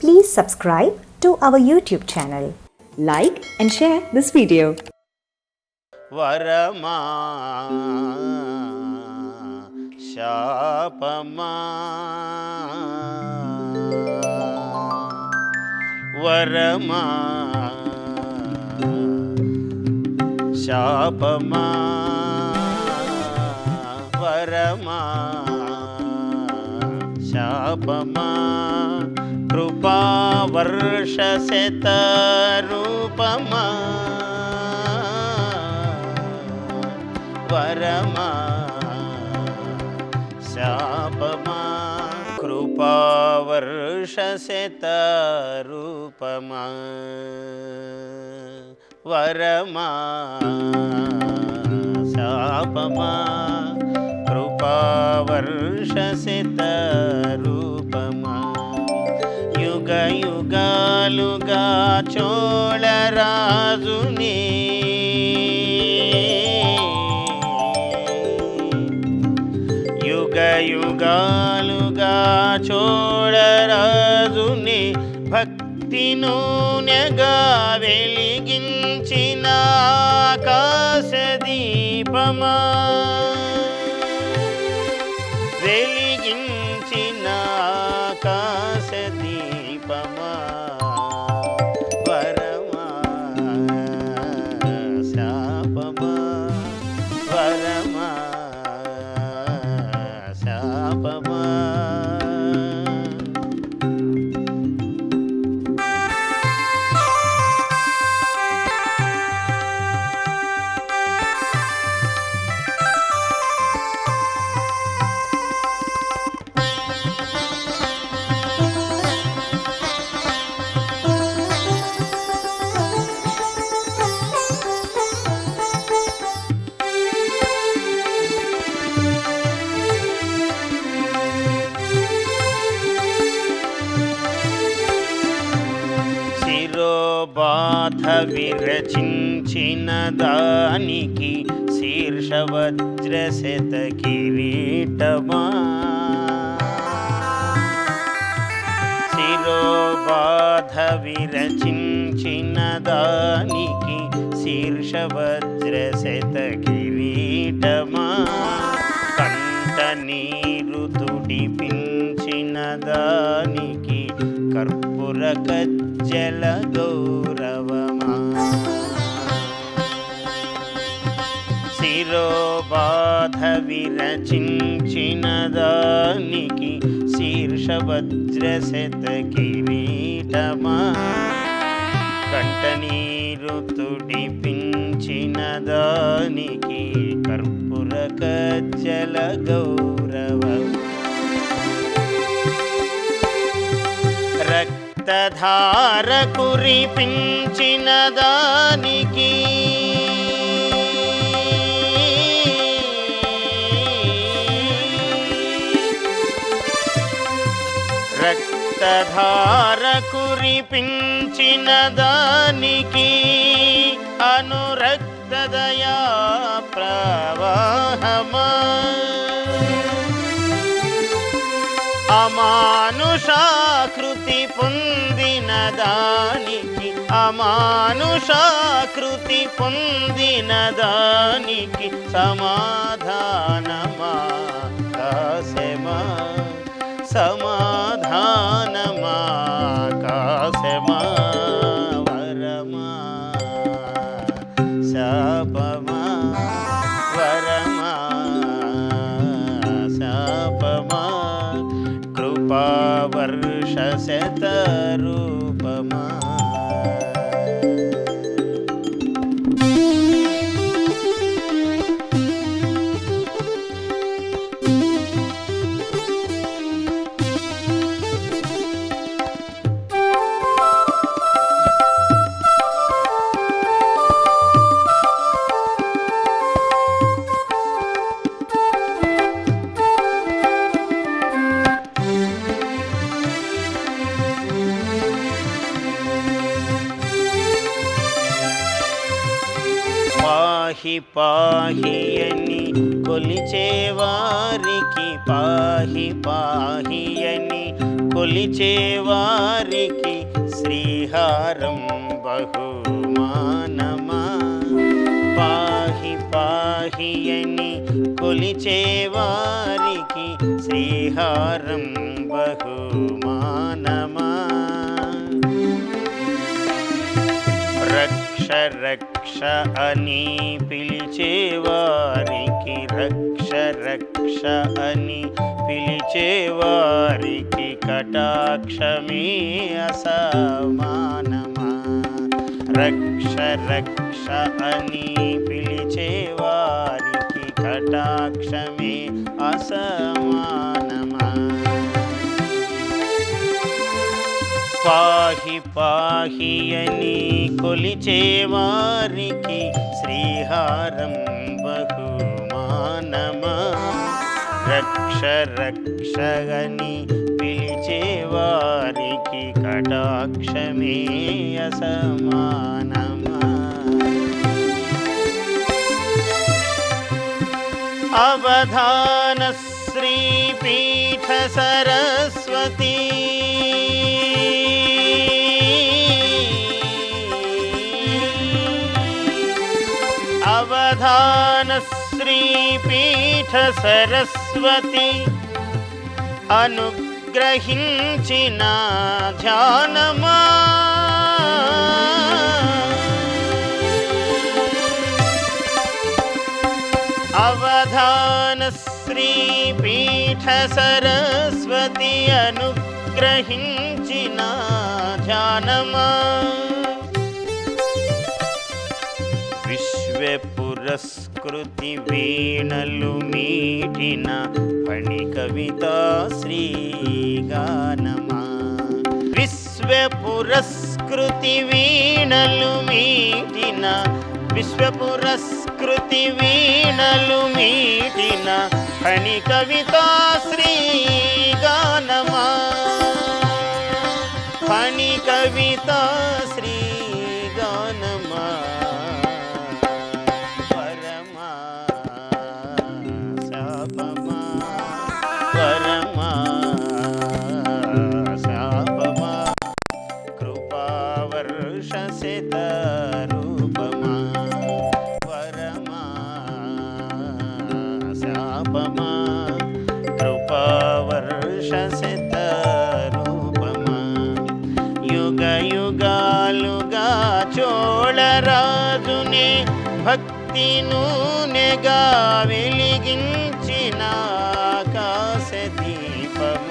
Please subscribe to our YouTube channel. Like and share this video. వరమా శాపమా వరమా శాపమా వరమా శాపమా కృపా వరమా. శాపమా. కృపావర్ష వరమా. శాపమా. కృపావర్ష యుగాలుగా చోళరాజుని. యుగ యుగాలుగా చోళరాజుని భక్తి నూనెగా వెలిగించిన ఆకాశ దీపమా. శిరోబాధ విరచించిన దానికి శీర్షవజ్రశత కిరీటమా శిరోబాధ విరచించిన దానికి శీర్షవజ్రశత కిరీటమా కంట నీరు తుడిపించిన దానికి కర్పూర కజ్జల గౌ శిరోబాధ విరచించిన దానికి శీర్షవజ్రశత కిరీటమా కంటనీరు తుడిపించిన దానికి కర్పూర కజ్జల గౌరవమా రక్తధార కురిపించిన దానికి రక్తధార కురిపించిన దానికి అనురక్తదయా ప్రవాహమా. అమానుషాకృతి పొందిన దానికి అమానుషాకృతి పొందిన దానికి సమాధానమా? సమా సమాధానమా కాసెమా వరమా శాపమా వరమా శాపమా కృపావర్ష రూపమా పాహి పాహి అని కొలిచేవారికి. పాహి పాహి అని కొలిచేవారికి శ్రీహారం బహుమానమా. పాహి పాహి అని కొలిచేవారికి శ్రీహారం బహుమానమా. రక్ష రక్ష అని పిలిచేవారికి రక్ష రక్ష అని పిలిచేవారికి కటాక్షమే అసమానమా రక్ష రక్ష అని పిలిచేవారికి కటాక్షమే అసమానమా పాహి పాహి అని కొలిచేవారికి శ్రీహారం బహుమానమా? రక్ష రక్ష అని పిలిచేవారికి కటాక్షమే అసమానమా? అవధాన శ్రీపీఠ సర శ్రీపీఠ సరస్వతి అనుగ్రహించిన ధ్యానమా అవధాన శ్రీపీఠ సరస్వతి అనుగ్రహించిన ధ్యానమా విశ్వ పురస్కృతి వీణలు మీటిన పణి కవిత శ్రీగానమా. విశ్వ పురస్కృతి వీణలు మీటిన విశ్వ పురస్కృతి వీణలు మీటిన ఫణి కవిత శ్రీగానమా. ఫణి కవిత శ్రీ కృపావర్ష రూపమా యుగ యుగాలుగా చోళరాజునే భక్తి నూనెగా వెలిగించిన ఆకాశ దీపము.